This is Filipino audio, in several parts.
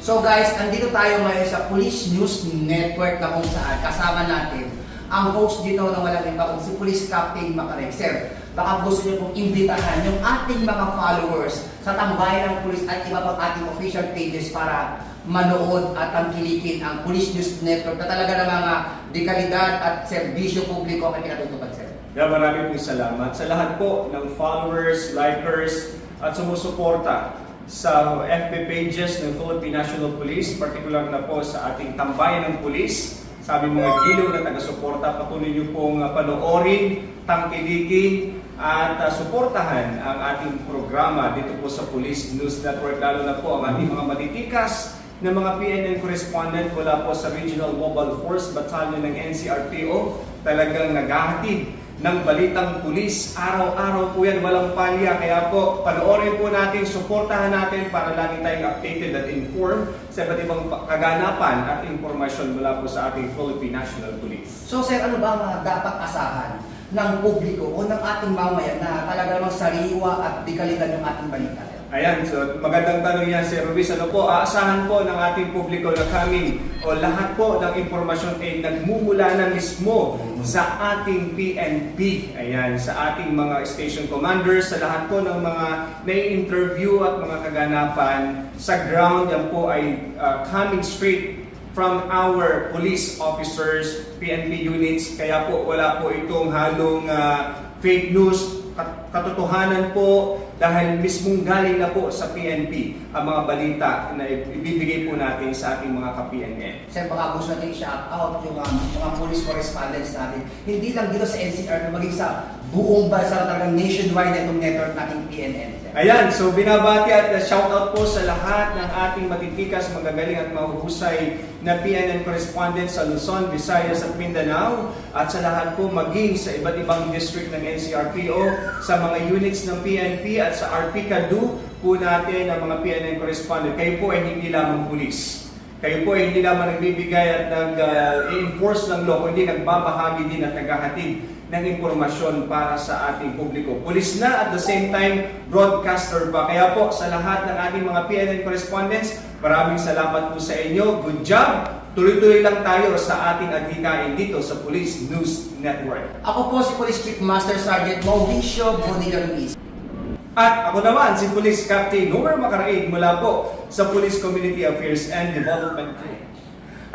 So guys, andito tayo ngayon sa Police News Network na kung saan kasama natin ang host dito na walang iba kundi si Police Captain Macarek. Sir, baka gusto niyo pong imbitahan yung ating mga followers sa tambayan ng police at iba pang ating official pages para manood at tangkilikin ang Police News Network na talaga ng mga dekalidad at serbisyo publiko ang pinatutupad, sir. Yeah, marami pong salamat sa lahat po ng followers, likers, at sumusuporta sa FB pages ng Philippine National Police, particular na po sa ating tambayan ng police. Sabi mga giliw na taga-suporta, patuloy niyo pong uh, panoorin, tangkilikin, at uh, suportahan ang ating programa dito po sa Police News Network, lalo na po ang ating mga matitikas ng mga PNN correspondent mula po sa Regional Mobile Force Battalion ng NCRPO talagang naghahatid ng balitang pulis. Araw-araw po yan, walang palya. Kaya po, panoorin po natin, suportahan natin para lagi tayong updated at informed sa iba't ibang pa- kaganapan at impormasyon mula po sa ating Philippine National Police. So sir, ano ba ang mga dapat asahan ng publiko o ng ating mamayan na talaga namang sariwa at dekalidad ng ating balita? Ayan, so magandang tanong yan, Sir Ruiz. Ano po, aasahan po ng ating publiko na kami o lahat po ng impormasyon ay nagmumula na mismo sa ating PNP. Ayan, sa ating mga station commanders, sa lahat po ng mga nai-interview at mga kaganapan sa ground, yan po ay uh, coming straight from our police officers, PNP units. Kaya po wala po itong halong ah, fake news, katotohanan po dahil mismong galing na po sa PNP ang mga balita na ibibigay po natin sa ating mga ka-PNN. Sir, baka gusto natin i-shout out yung um, mga police correspondents natin. Hindi lang dito sa NCR na maging sa buong bansa talagang nationwide na itong network nating PNN. sir. Ayan, so binabati at uh, shoutout po sa lahat ng ating matitikas, magagaling at mahuhusay na PNN correspondents sa Luzon, Visayas at Mindanao at sa lahat po maging sa iba't ibang district ng NCRPO, sa mga units ng PNP at sa RPCADU po natin ang mga PNN correspondent. Kayo po ay hindi lamang pulis. Kayo po ay hindi lamang nagbibigay at nag-enforce ng law, kundi nagbabahagi din at naghahatid ng impormasyon para sa ating publiko. Pulis na at the same time, broadcaster pa. Kaya po sa lahat ng ating mga PNN correspondents, maraming salamat po sa inyo. Good job! Tuloy-tuloy lang tayo sa ating adhikain dito sa Police News Network. Ako po si Police Chief Master Sergeant Mauricio Bonilla Ruiz. At ako naman si Police Captain Homer Macaraig mula po sa Police Community Affairs and Development Group.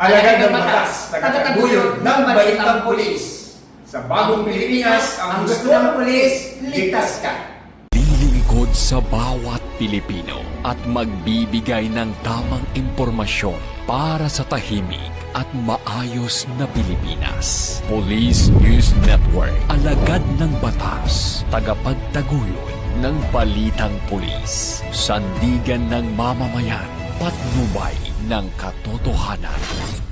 Alagad ng batas, tagataguyod ng balitang pulis. Sa bagong Pilipinas, ang gusto ng pulis, ligtas ka. Lilingkod sa bawat Pilipino at magbibigay ng tamang impormasyon para sa tahimik at maayos na Pilipinas. Police News Network, alagad ng batas, tagapagtaguyod ng balitang pulis, sandigan ng mamamayan, patnubay ng katotohanan.